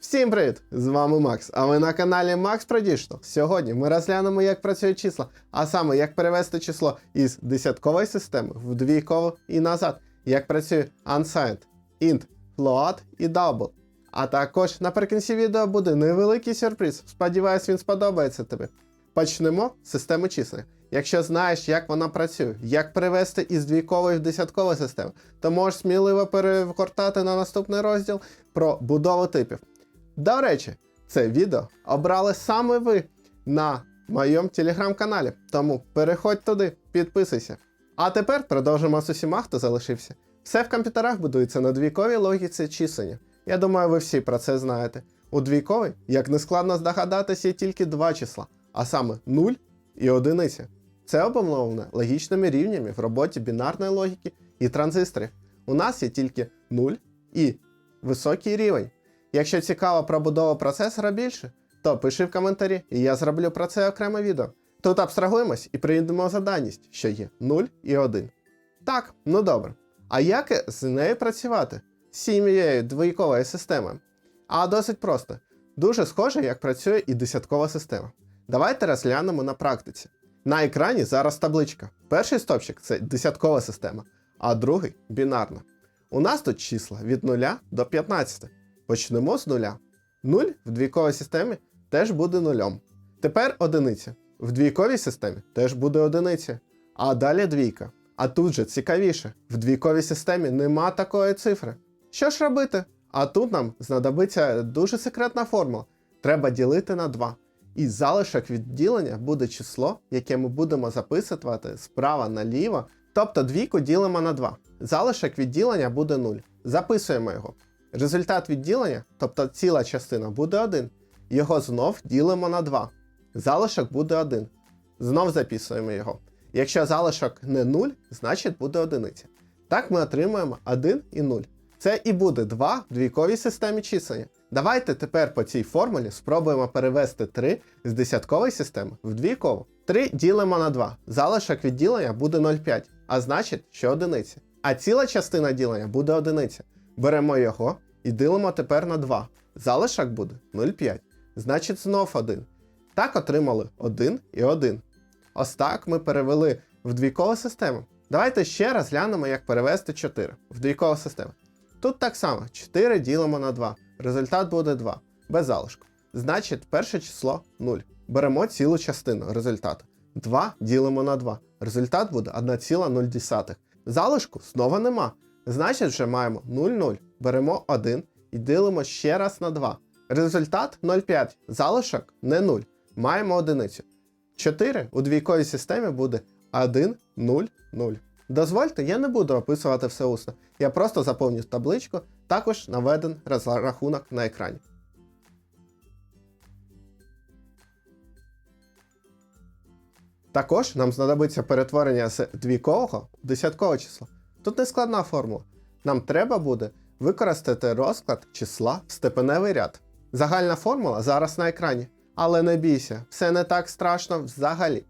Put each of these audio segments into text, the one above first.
Всім привіт! З вами Макс, а ви на каналі Max Prediction. Сьогодні ми розглянемо, як працюють числа, а саме як перевести число із десяткової системи в двійкову і назад, як працює unsigned, int, float і double. А також наприкінці відео буде невеликий сюрприз. Сподіваюсь, він сподобається тобі. Почнемо з системи чисел. Якщо знаєш, як вона працює, як перевести із двійкової в десяткову систему, то можеш сміливо перегортати на наступний розділ про будову типів. До речі, це відео обрали саме ви на моєму телеграм-каналі, тому переходь туди, підписуйся. А тепер продовжимо з усіма, хто залишився. Все в комп'ютерах будується на двійковій логіці числення. Я думаю, ви всі про це знаєте. У двійковій, як не складно здогадатися, є тільки два числа, а саме 0 і одиниця. Це обумовлено логічними рівнями в роботі бінарної логіки і транзисторів. У нас є тільки 0 і високий рівень. Якщо цікаво про будову процесора більше, то пиши в коментарі, і я зроблю про це окреме відео. Тут абстрагуємось і прийдемо за даність, що є 0 і 1. Так, ну добре. А як з нею працювати? З цією двійковою системою? А досить просто. Дуже схоже, як працює і десяткова система. Давайте розглянемо на практиці. На екрані зараз табличка. Перший стопчик це десяткова система, а другий бінарна. У нас тут числа від 0 до 15. Почнемо з нуля. 0 в двійковій системі теж буде нульом. Тепер одиниця. В двійковій системі теж буде одиниця. А далі двійка. А тут же цікавіше, в двійковій системі нема такої цифри. Що ж робити? А тут нам знадобиться дуже секретна формула. Треба ділити на 2. І залишок відділення буде число, яке ми будемо записувати справа наліво. Тобто двійку ділимо на 2. Залишок відділення буде 0. Записуємо його. Результат відділення, тобто ціла частина, буде 1. Його знов ділимо на 2. Залишок буде 1. Знов записуємо його. Якщо залишок не 0, значить буде одиниця. Так ми отримуємо 1 і 0. Це і буде 2 в двійковій системі числення. Давайте тепер по цій формулі спробуємо перевести 3 з десяткової системи в двійкову. 3 ділимо на 2. Залишок відділення буде 0,5, а значить, що одиниця. А ціла частина ділення буде одиниця. Беремо його і ділимо тепер на 2. Залишок буде 0,5. Значить знов 1. Так отримали 1 і 1. Ось так ми перевели в двійкову систему. Давайте ще раз глянемо, як перевести 4 в двійкову систему. Тут так само 4 ділимо на 2. Результат буде 2. Без залишку. Значить, перше число 0. Беремо цілу частину результату. 2 ділимо на 2. Результат буде 1,0. Залишку знову нема. Значить, вже маємо 0,0. Беремо 1 і ділимо ще раз на 2. Результат 0,5. Залишок не 0. Маємо одиницю. 4 у двійковій системі буде 1, 0, 0. Дозвольте, я не буду описувати все усно. Я просто заповню табличку, також наведен розрахунок на екрані. Також нам знадобиться перетворення з двійкового в десяткове число. Тут не складна формула. Нам треба буде використати розклад числа в степеневий ряд. Загальна формула зараз на екрані. Але не бійся, все не так страшно взагалі.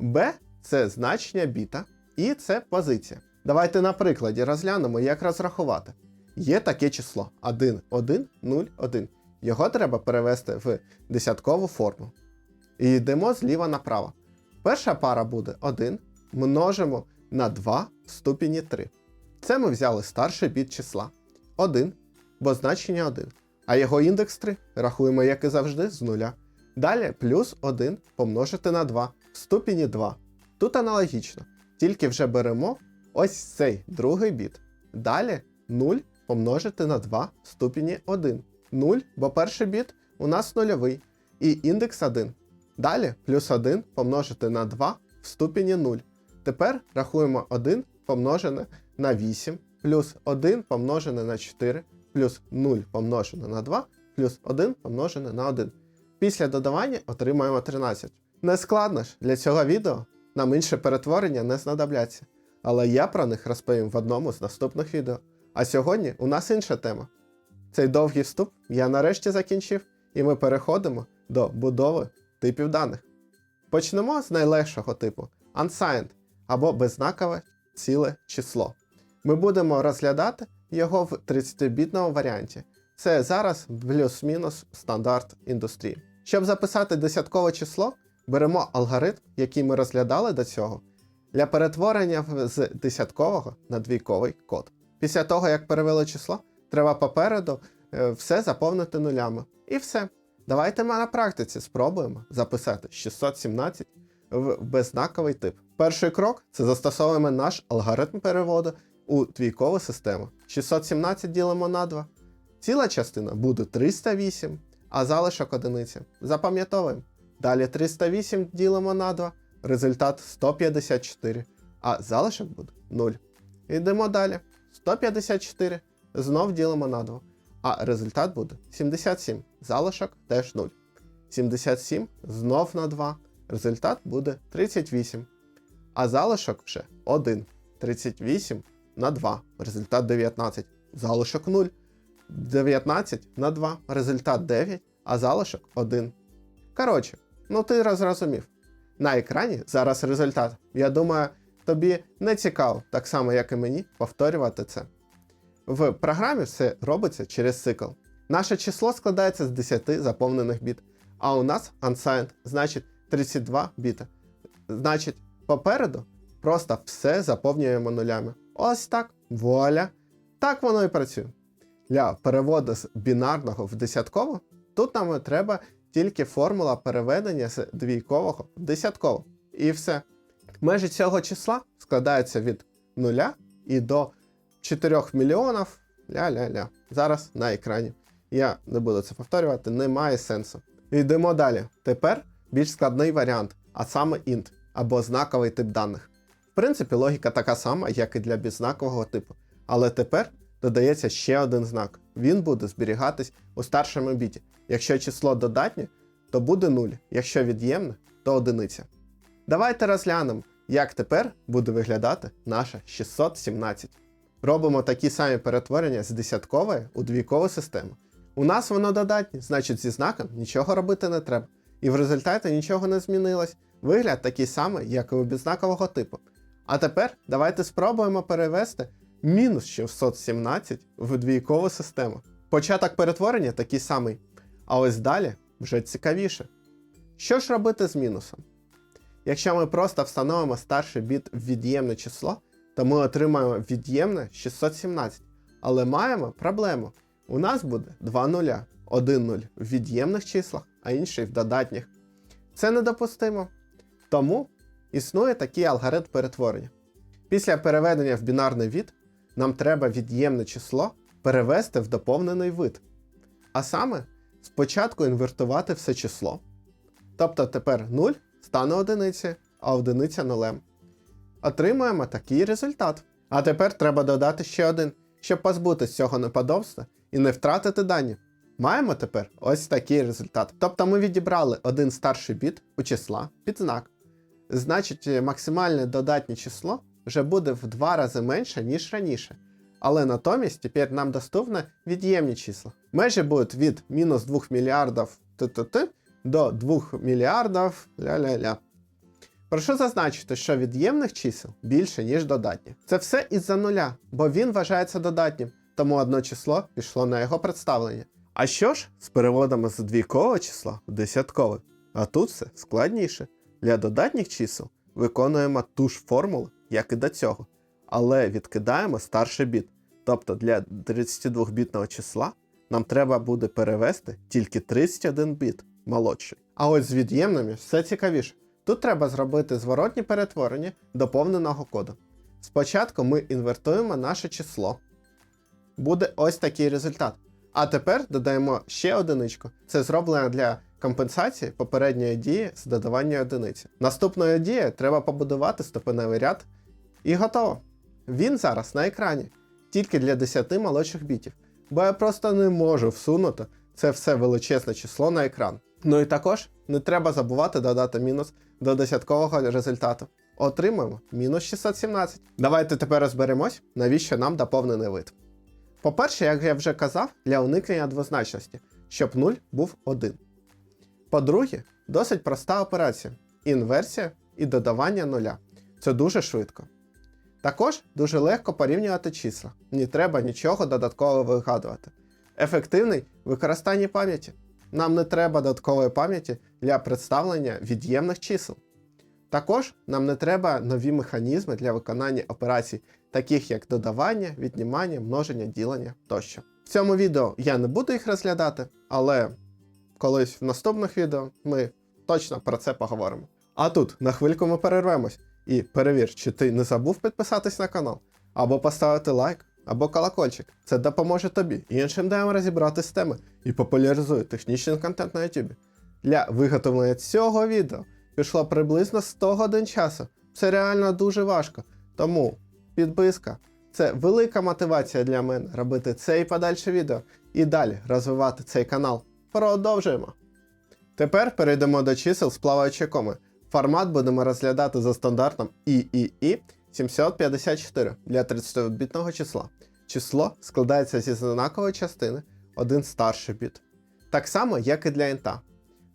B це значення біта, і це позиція. Давайте на прикладі розглянемо, як розрахувати. Є таке число 1, 1, 0, 1. Його треба перевести в десяткову форму. І йдемо зліва направо. Перша пара буде 1, множимо на 2 в ступені 3. Це ми взяли старший біт числа 1, бо значення 1. А його індекс 3 рахуємо, як і завжди, з нуля. Далі плюс 1 помножити на 2 в ступені 2. Тут аналогічно, тільки вже беремо ось цей другий біт. Далі 0 помножити на 2 в ступені 1. 0, бо перший біт у нас нульовий. І індекс 1. Далі плюс 1 помножити на 2 в ступені 0. Тепер рахуємо 1 помножене на 8, плюс 1 помножене на 4, плюс 0 помножене на 2, плюс 1 помножене на 1. Після додавання отримаємо 13. Не складно ж, для цього відео нам інше перетворення не знадобляться. Але я про них розповім в одному з наступних відео. А сьогодні у нас інша тема. Цей довгий вступ я нарешті закінчив, і ми переходимо до будови типів даних. Почнемо з найлегшого типу unsigned або беззнакове ціле число. Ми будемо розглядати його в 30-бітному варіанті. Це зараз плюс-мінус стандарт індустрії. Щоб записати десяткове число, беремо алгоритм, який ми розглядали до цього, для перетворення з десяткового на двійковий код. Після того, як перевели число, треба попереду е, все заповнити нулями. І все. Давайте ми на практиці спробуємо записати 617 в беззнаковий тип. Перший крок це застосовуємо наш алгоритм переводу у двійкову систему. 617 ділимо на 2. Ціла частина буде 308, а залишок одиниця. Запам'ятовуємо. Далі 308 ділимо на 2, результат 154, а залишок буде 0. Йдемо далі. 154 знов ділимо на 2, а результат буде 77, залишок теж 0. 77 знов на 2, результат буде 38, а залишок вже 1. 38 на 2, результат 19, залишок 0. 19 на 2, результат 9, а залишок 1. Коротше, ну ти зрозумів. На екрані зараз результат. Я думаю, тобі не цікаво, так само, як і мені, повторювати це. В програмі все робиться через цикл. Наше число складається з 10 заповнених біт, а у нас unsigned, значить 32 біта. Значить, попереду просто все заповнюємо нулями. Ось так, вуаля. Так воно і працює. Для переводу з бінарного в десятково тут нам треба тільки формула переведення з двійкового в десятково. І все. Межі цього числа складаються від 0 і до 4 мільйонів. Ля-ля-ля. Зараз на екрані. Я не буду це повторювати, немає сенсу. Йдемо далі. Тепер більш складний варіант, а саме int або знаковий тип даних. В принципі, логіка така сама, як і для беззнакового типу. Але тепер додається ще один знак. Він буде зберігатись у старшому біті. Якщо число додатнє, то буде 0, якщо від'ємне, то одиниця. Давайте розглянемо, як тепер буде виглядати наша 617. Робимо такі самі перетворення з десяткової у двійкову систему. У нас воно додатнє, значить зі знаком нічого робити не треба. І в результаті нічого не змінилось. Вигляд такий самий, як і у беззнакового типу. А тепер давайте спробуємо перевести мінус 617 в двійкову систему. Початок перетворення такий самий. А ось далі вже цікавіше. Що ж робити з мінусом? Якщо ми просто встановимо старший біт в від'ємне число, то ми отримаємо від'ємне 617. Але маємо проблему. У нас буде два нуля. Один нуль в від'ємних числах, а інший в додатніх. Це недопустимо. Тому існує такий алгоритм перетворення. Після переведення в бінарний від нам треба від'ємне число перевести в доповнений вид. А саме спочатку інвертувати все число. Тобто тепер 0 стане одиницею, а одиниця нулем. Отримуємо такий результат. А тепер треба додати ще один, щоб позбутися цього неподобства і не втратити дані. Маємо тепер ось такий результат. Тобто ми відібрали один старший біт у числа під знак. Значить, е, максимальне додатнє число вже буде в два рази менше, ніж раніше. Але натомість тепер нам доступні від'ємні числа. Межі будуть від мінус 2 мільярдів до 2 мільярдів ля-ля-ля. Прошу зазначити, що від'ємних чисел більше, ніж додатніх. Це все із-за нуля, бо він вважається додатнім, тому одне число пішло на його представлення. А що ж з переводами з двійкового числа в десяткове? А тут все складніше. Для додатніх чисел виконуємо ту ж формулу, як і до цього, але відкидаємо старший біт. Тобто для 32-бітного числа нам треба буде перевести тільки 31 біт молодший. А ось з від'ємними все цікавіше. Тут треба зробити зворотні перетворення доповненого коду. Спочатку ми інвертуємо наше число. Буде ось такий результат. А тепер додаємо ще одиничку. Це зроблено для компенсації попередньої дії з додавання одиниці. Наступною дією треба побудувати ступеневий ряд і готово. Він зараз на екрані, тільки для 10 молодших бітів, бо я просто не можу всунути це все величезне число на екран. Ну і також не треба забувати додати мінус до десяткового результату. Отримуємо мінус 617. Давайте тепер розберемось, навіщо нам доповнений вид. По-перше, як я вже казав, для уникнення двозначності, щоб 0 був 1. По-друге, досить проста операція: інверсія і додавання нуля. Це дуже швидко. Також дуже легко порівнювати числа, не треба нічого додатково вигадувати. Ефективний в використанні пам'яті. Нам не треба додаткової пам'яті для представлення від'ємних чисел. Також нам не треба нові механізми для виконання операцій, таких як додавання, віднімання, множення, ділення тощо. В цьому відео я не буду їх розглядати, але колись в наступних відео ми точно про це поговоримо. А тут на хвильку ми перервемось і перевір, чи ти не забув підписатись на канал, або поставити лайк, або колокольчик. Це допоможе тобі і іншим даємо розібрати з теми і популяризує технічний контент на YouTube. Для виготовлення цього відео пішло приблизно 100 годин часу. Це реально дуже важко. Тому підписка це велика мотивація для мене робити це і подальше відео і далі розвивати цей канал. Продовжуємо. Тепер перейдемо до чисел з плаваючої коми. Формат будемо розглядати за стандартом III 754 для 32-бітного числа. Число складається зі знакової частини, один старший біт. Так само, як і для інта.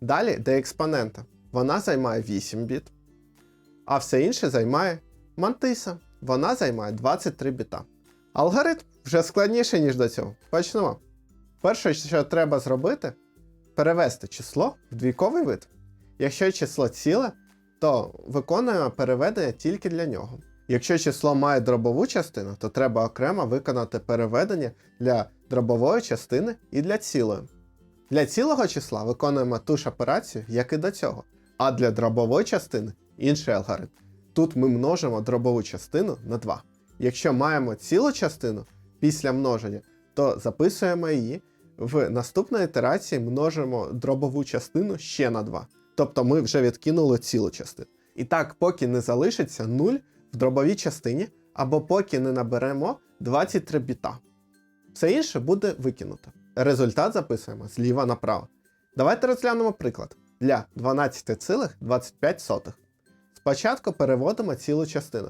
Далі до експонента. Вона займає 8 біт, а все інше займає мантиса. Вона займає 23 біта. Алгоритм вже складніший, ніж до цього. Почнемо. Перше, що треба зробити, перевести число в двійковий вид. Якщо число ціле, то виконуємо переведення тільки для нього. Якщо число має дробову частину, то треба окремо виконати переведення для дробової частини і для цілої. Для цілого числа виконуємо ту ж операцію, як і до цього, а для дробової частини інший алгоритм. Тут ми множимо дробову частину на 2. Якщо маємо цілу частину після множення, то записуємо її. В наступній ітерації множимо дробову частину ще на 2. Тобто ми вже відкинули цілу частину. І так, поки не залишиться 0 в дробовій частині, або поки не наберемо 23 біта. Все інше буде викинуто. Результат записуємо зліва направо. Давайте розглянемо приклад для 12,25. Спочатку переводимо цілу частину.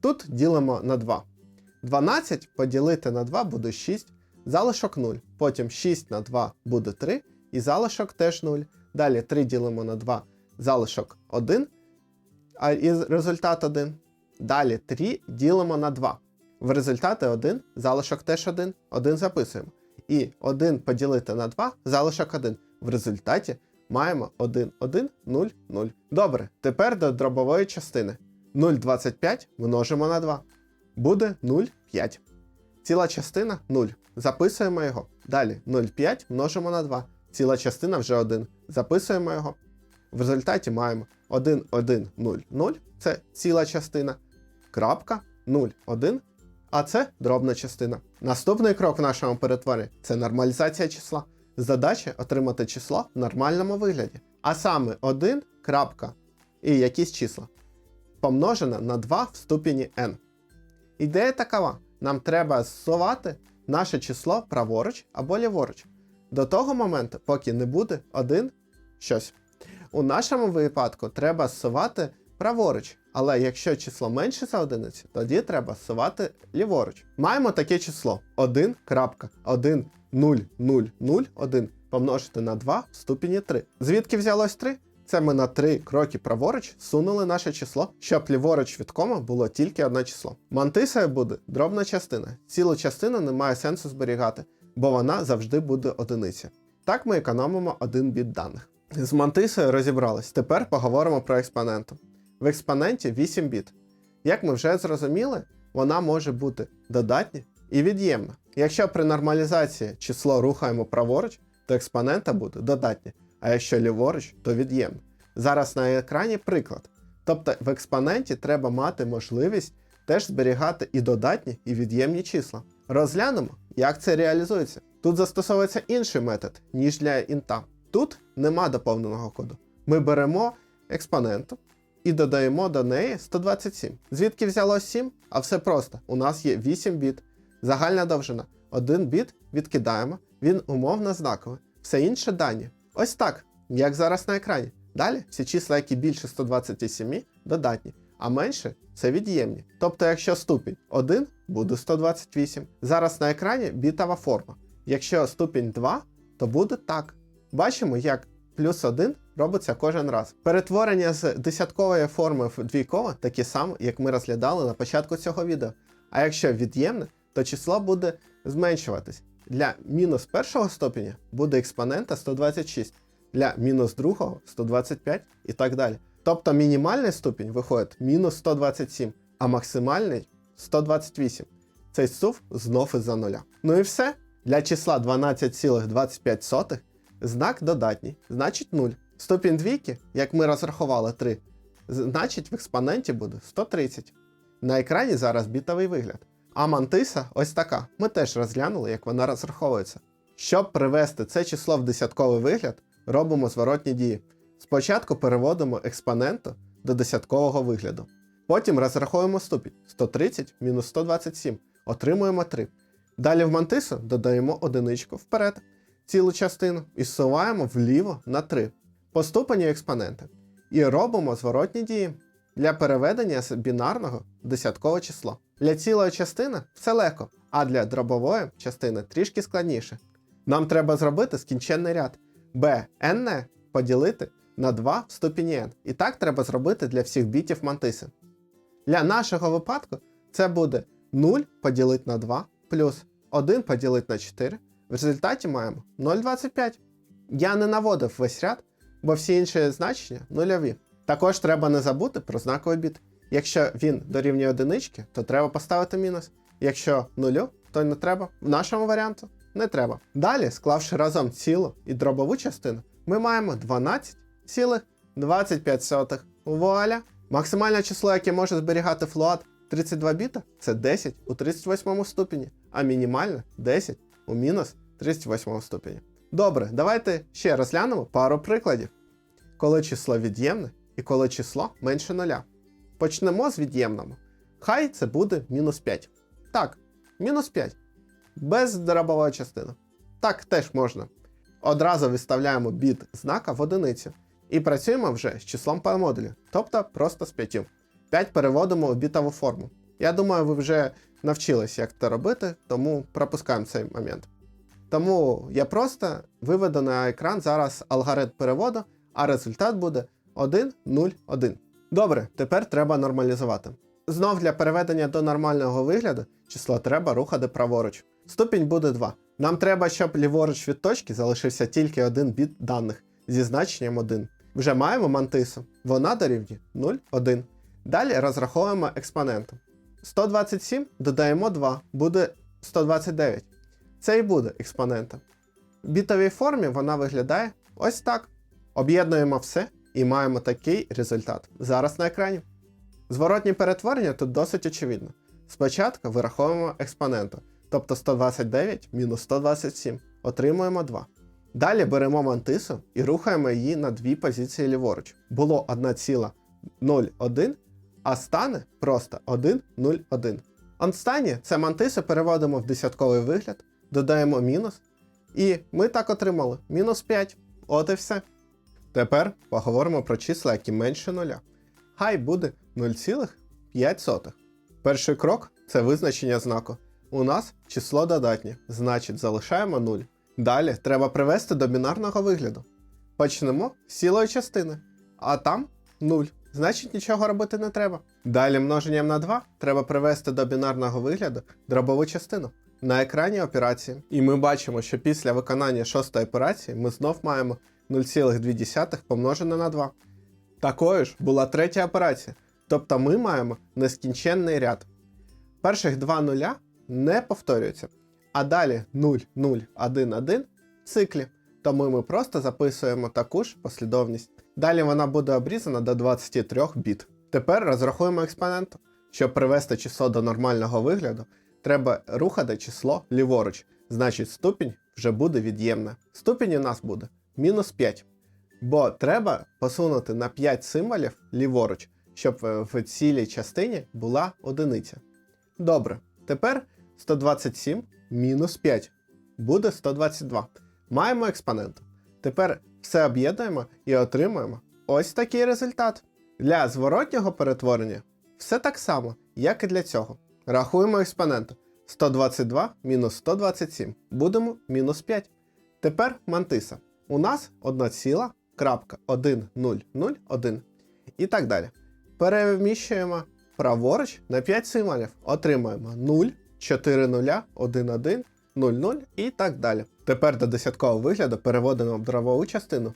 Тут ділимо на 2. 12 поділити на 2 буде 6, залишок 0. Потім 6 на 2 буде 3, і залишок теж 0. Далі 3 ділимо на 2, залишок 1, а і результат 1. Далі 3 ділимо на 2. В результаті 1, залишок теж 1, 1 записуємо. І 1 поділити на 2, залишок 1. В результаті маємо 1, 1, 0, 0. Добре, тепер до дробової частини. 0,25 множимо на 2. Буде 0,5. Ціла частина 0. Записуємо його. Далі 0,5 множимо на 2. Ціла частина вже 1. Записуємо його. В результаті маємо 1, 1, 0, 0. Це ціла частина. Крапка 0, 1. А це дробна частина. Наступний крок в нашому перетворі це нормалізація числа. Задача отримати число в нормальному вигляді. А саме 1 крапка і якісь числа. Помножено на 2 в ступені n. Ідея такова: нам треба зсувати наше число праворуч або ліворуч. До того моменту, поки не буде 1 щось. У нашому випадку треба зсувати праворуч, але якщо число менше за одиницю, тоді треба зсувати ліворуч. Маємо таке число 1.10001 помножити на 2 в ступені 3. Звідки взялось 3? Це ми на 3 кроки праворуч сунули наше число, щоб ліворуч від кома було тільки одне число. Мантисою буде дробна частина. Цілу частину немає сенсу зберігати, бо вона завжди буде одиниця. Так ми економимо 1 біт даних. З мантисою розібрались. Тепер поговоримо про експоненту. В експоненті 8 біт. Як ми вже зрозуміли, вона може бути додатня і від'ємна. Якщо при нормалізації число рухаємо праворуч, то експонента буде додатня, а якщо ліворуч, то від'ємна. Зараз на екрані приклад. Тобто в експоненті треба мати можливість теж зберігати і додатні, і від'ємні числа. Розглянемо, як це реалізується. Тут застосовується інший метод, ніж для інта. Тут нема доповненого коду. Ми беремо експоненту і додаємо до неї 127. Звідки взялось 7? А все просто. У нас є 8 біт. Загальна довжина. Один біт відкидаємо, він умовно знаковий. Все інше дані. Ось так, як зараз на екрані. Далі всі числа, які більше 127, додатні, а менше це від'ємні. Тобто, якщо ступінь 1, буде 128. Зараз на екрані бітова форма. Якщо ступінь 2, то буде так. Бачимо, як плюс 1 робиться кожен раз. Перетворення з десяткової форми в двійкове таке саме, як ми розглядали на початку цього відео. А якщо від'ємне, то число буде зменшуватись. Для мінус першого ступеня буде експонента 126, для мінус другого 125 і так далі. Тобто мінімальний ступінь виходить мінус 127, а максимальний 128. Цей сув знов із-за нуля. Ну і все. Для числа 12,25 знак додатній, значить 0. Ступінь двійки, як ми розрахували 3, значить в експоненті буде 130. На екрані зараз бітовий вигляд. А мантиса ось така. Ми теж розглянули, як вона розраховується. Щоб привести це число в десятковий вигляд, робимо зворотні дії. Спочатку переводимо експоненту до десяткового вигляду. Потім розраховуємо ступінь 130 мінус 127, отримуємо 3. Далі в мантису додаємо одиничку вперед, цілу частину і зсуваємо вліво на 3 по ступеню експонента. І робимо зворотні дії для переведення з бінарного десяткове число. Для цілої частини все легко, а для дробової частини трішки складніше. Нам треба зробити скінченний ряд bn поділити на 2 в ступені n. І так треба зробити для всіх бітів мантиси. Для нашого випадку це буде 0 поділити на 2 плюс 1 поділити на 4. В результаті маємо 0,25. Я не наводив весь ряд, бо всі інші значення нульові. Також треба не забути про знаковий біт. Якщо він дорівнює одинички, то треба поставити мінус. Якщо нулю, то не треба. В нашому варіанту не треба. Далі, склавши разом цілу і дробову частину, ми маємо 12,25. Вуаля! Максимальне число, яке може зберігати флоат 32 біта, це 10 у 38 ступені, а мінімальне 10 у мінус 38 ступені. Добре, давайте ще розглянемо пару прикладів. Коли число від'ємне і коли число менше нуля. Почнемо з від'ємного. Хай це буде мінус 5. Так, мінус 5. Без дробової частини. Так теж можна. Одразу виставляємо біт знака в одиницю. І працюємо вже з числом по модулю, тобто просто з 5. 5 переводимо у бітову форму. Я думаю, ви вже навчились, як це робити, тому пропускаємо цей момент. Тому я просто виведу на екран зараз алгоритм переводу, а результат буде 1, 0, 1. Добре, тепер треба нормалізувати. Знов для переведення до нормального вигляду число треба рухати праворуч. Ступінь буде 2. Нам треба, щоб ліворуч від точки залишився тільки один біт даних зі значенням 1. Вже маємо мантису. Вона дорівнює 0, 1. Далі розраховуємо експоненту. 127 додаємо 2, буде 129. Це і буде експонентом. В бітовій формі вона виглядає ось так. Об'єднуємо все і маємо такий результат. Зараз на екрані. Зворотні перетворення тут досить очевидно. Спочатку вираховуємо експоненту, тобто 129 мінус 127, отримуємо 2. Далі беремо мантису і рухаємо її на дві позиції ліворуч. Було 1,01, а стане просто 1,01. Останнє це мантису переводимо в десятковий вигляд, додаємо мінус. І ми так отримали мінус 5. От і все. Тепер поговоримо про числа, які менше нуля. Хай буде 0,5. Перший крок це визначення знаку. У нас число додатнє, значить залишаємо 0. Далі треба привести до бінарного вигляду. Почнемо з цілої частини, а там 0. Значить нічого робити не треба. Далі множенням на 2 треба привести до бінарного вигляду дробову частину на екрані операції. І ми бачимо, що після виконання шостої операції ми знов маємо 0,2 помножене на 2. Такою ж була третя операція. Тобто ми маємо нескінченний ряд. Перших два нуля не повторюються. А далі 0, 0, 1, 1 в циклі. Тому ми просто записуємо таку ж послідовність. Далі вона буде обрізана до 23 біт. Тепер розрахуємо експоненту. Щоб привести число до нормального вигляду, треба рухати число ліворуч. Значить, ступінь вже буде від'ємна. Ступінь у нас буде мінус 5. Бо треба посунути на 5 символів ліворуч, щоб в цілій частині була одиниця. Добре, тепер 127 мінус 5 буде 122. Маємо експонент. Тепер все об'єднуємо і отримуємо ось такий результат. Для зворотнього перетворення все так само, як і для цього. Рахуємо експоненту. 122 мінус 127. Будемо мінус 5. Тепер мантиса. У нас 1,1001 і так далі. Переміщуємо праворуч на 5 символів. Отримаємо 0, 4 0, 1, 1, 0,0 і так далі. Тепер до десяткового вигляду переводимо в дробову частину.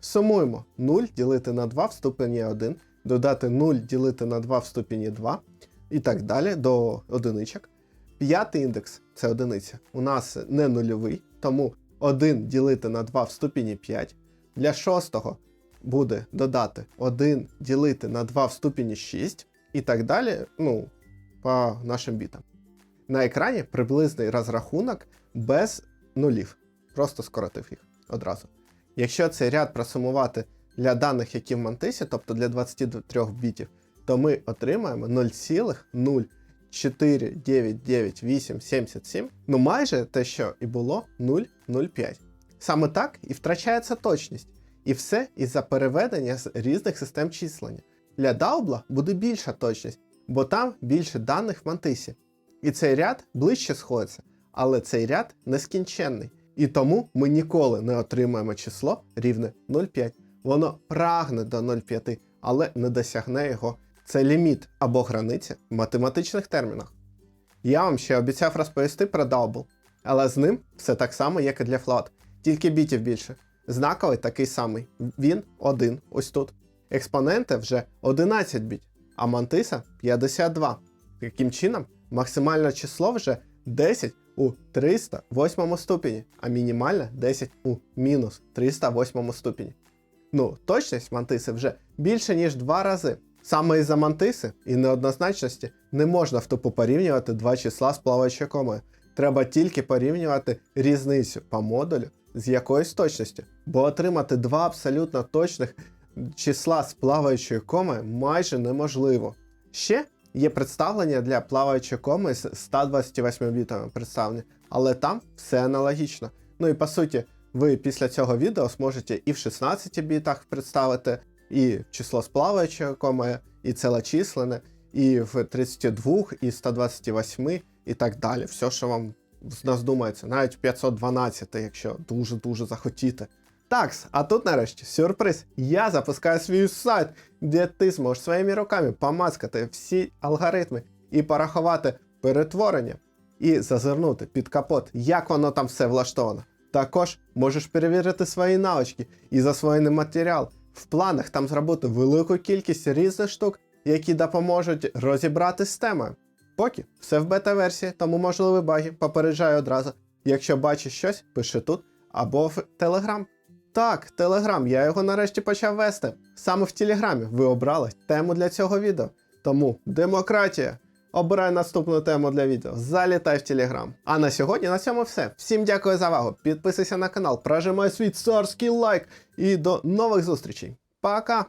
Сумуємо 0 ділити на 2 в ступені 1, додати 0 ділити на 2 в ступені 2 і так далі до одиничок. П'ятий індекс це одиниця. У нас не нульовий, тому 1 ділити на 2 в ступені 5. Для шостого буде додати 1 ділити на 2 в ступені 6 і так далі, ну, по нашим бітам. На екрані приблизний розрахунок без нулів. Просто скоротив їх одразу. Якщо цей ряд просумувати для даних, які в мантисі, тобто для 23 бітів, то ми отримаємо 0,0499877, ну майже те, що і було 0,05. Саме так і втрачається точність. І все із-за переведення з різних систем числення. Для Даубла буде більша точність, бо там більше даних в мантисі. І цей ряд ближче сходиться, але цей ряд нескінченний. І тому ми ніколи не отримаємо число рівне 0,5. Воно прагне до 0,5, але не досягне його. Це ліміт або границя в математичних термінах. Я вам ще обіцяв розповісти про Double, але з ним все так само, як і для Float, тільки бітів більше. Знаковий такий самий. Він один, ось тут. Експоненти вже 11 біт, а мантиса 52. Таким чином, максимальне число вже 10 у 308 ступені, а мінімальне 10 у мінус 308 ступені. Ну, точність мантиси вже більше, ніж два рази. Саме із-за мантиси і неоднозначності не можна втупу порівнювати два числа з плаваючою комою. Треба тільки порівнювати різницю по модулю з якоюсь точністю, бо отримати два абсолютно точних числа з плаваючою комою майже неможливо. Ще є представлення для плаваючої коми з 128 бітами представлення, але там все аналогічно. Ну і по суті, ви після цього відео зможете і в 16 бітах представити, і число з плаваючою і цілочислене, і в 32, і 128, і так далі. Все, що вам здумається, навіть в 512, якщо дуже-дуже захотіти. Такс, а тут нарешті сюрприз. Я запускаю свій сайт, де ти зможеш своїми руками помацкати всі алгоритми і порахувати перетворення, і зазирнути під капот, як воно там все влаштовано. Також можеш перевірити свої навички і засвоєний матеріал. В планах там зробити велику кількість різних штук, які допоможуть розібрати з темою. Поки все в бета-версії, тому можливі баги, попереджаю одразу. Якщо бачиш щось, пиши тут або в Телеграм. Так, Телеграм, я його нарешті почав вести. Саме в Телеграмі ви обрали тему для цього відео. Тому демократія. Обирай наступну тему для відео. Залітай в Телеграм. А на сьогодні на цьому все. Всім дякую за увагу. Підписуйся на канал, прожимай свій царський лайк і до нових зустрічей. Пока!